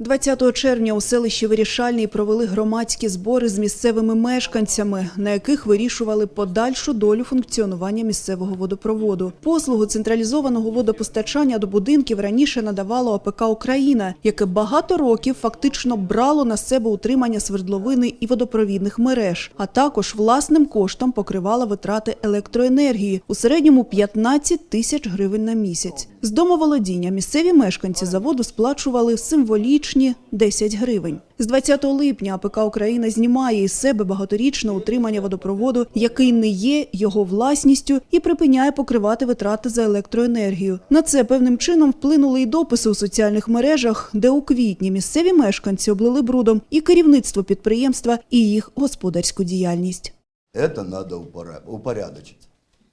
20 червня у селищі Вирішальний провели громадські збори з місцевими мешканцями, на яких вирішували подальшу долю функціонування місцевого водопроводу. Послугу централізованого водопостачання до будинків раніше надавало ОПК Україна, яке багато років фактично брало на себе утримання свердловини і водопровідних мереж, а також власним коштом покривало витрати електроенергії у середньому 15 тисяч гривень на місяць. З домоволодіння місцеві мешканці заводу сплачували символічні 10 гривень. З 20 липня АПК Україна знімає із себе багаторічне утримання водопроводу, який не є його власністю, і припиняє покривати витрати за електроенергію. На це певним чином вплинули й дописи у соціальних мережах, де у квітні місцеві мешканці облили брудом і керівництво підприємства, і їх господарську діяльність. Это надо упора- упорядочить.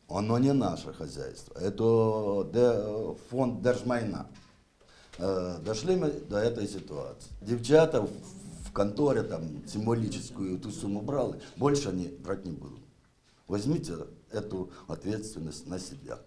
Оно не наше хозяйство, это де- фонд Держмайна. Э, Дошли мы до этой ситуации. Девчата в в конторе там символическую эту сумму брали, больше они брать не будут. Возьмите эту ответственность на себя.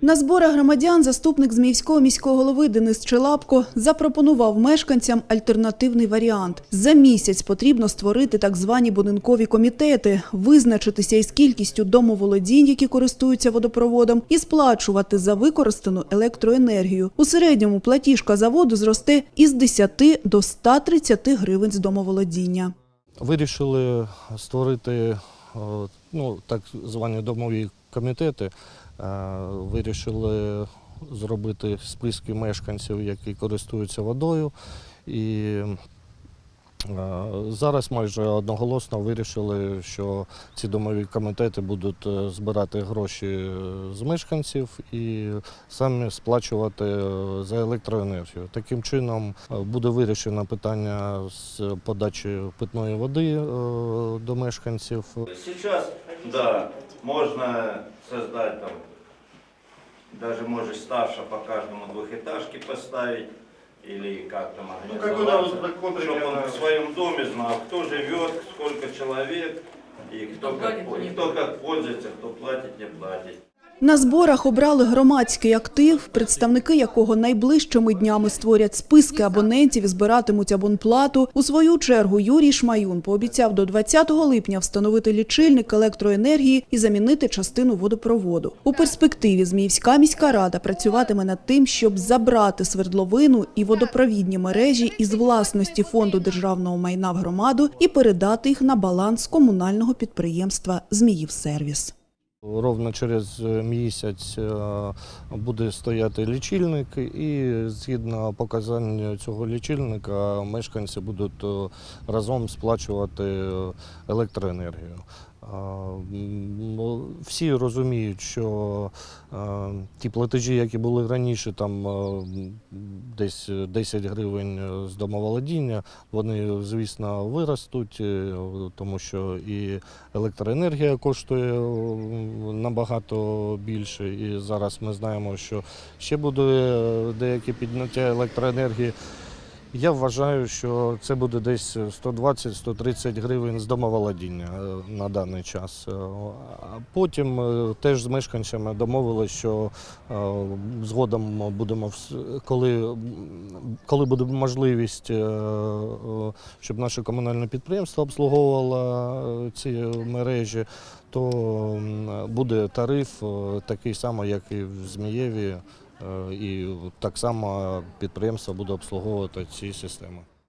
На зборах громадян заступник Зміївського міського голови Денис Челапко запропонував мешканцям альтернативний варіант. За місяць потрібно створити так звані будинкові комітети, визначитися із кількістю домоволодінь, які користуються водопроводом, і сплачувати за використану електроенергію. У середньому платіжка заводу зросте із 10 до 130 гривень з домоволодіння. Вирішили створити е, ну, так звані домові комітети. Е, Вирішили зробити списки мешканців, які користуються водою. І е, зараз майже одноголосно вирішили, що ці домові комітети будуть е, збирати гроші з мешканців і самі сплачувати за електроенергію. Таким чином буде вирішено питання з подачі питної води до мешканців. Сейчас, да, можно создать там, даже может старше по каждому двухэтажке поставить, или как там Ну, какой-то организоваться, вот закон чтобы он примерно. в своем доме знал, кто живет, сколько человек, и кто, Кто как, платит, и не кто как пользуется, кто платит, не платит. На зборах обрали громадський актив, представники якого найближчими днями створять списки абонентів і збиратимуть абонплату. У свою чергу Юрій Шмаюн пообіцяв до 20 липня встановити лічильник електроенергії і замінити частину водопроводу. У перспективі Зміївська міська рада працюватиме над тим, щоб забрати свердловину і водопровідні мережі із власності фонду державного майна в громаду і передати їх на баланс комунального підприємства Зміївсервіс. Ровно через місяць е, буде стояти лічильник, і згідно показань цього лічильника мешканці будуть е, разом сплачувати е, електроенергію. Ну, Всі розуміють, що е, ті платежі, які були раніше, там е, десь 10 гривень з домоволодіння, вони, звісно, виростуть, е, тому що і електроенергія коштує набагато більше. І зараз ми знаємо, що ще буде деяке підняття електроенергії. Я вважаю, що це буде десь 120-130 гривень з домоволодіння е, на даний час. Е, А потім е, теж з мешканцями домовилися, що е, згодом будемо, коли, коли буде можливість, е, е, щоб наше комунальне підприємство обслуговувало е, ці мережі, то буде тариф е, такий самий, як і в Змієві. Е, І так само підприємство буде обслуговувати ці системи.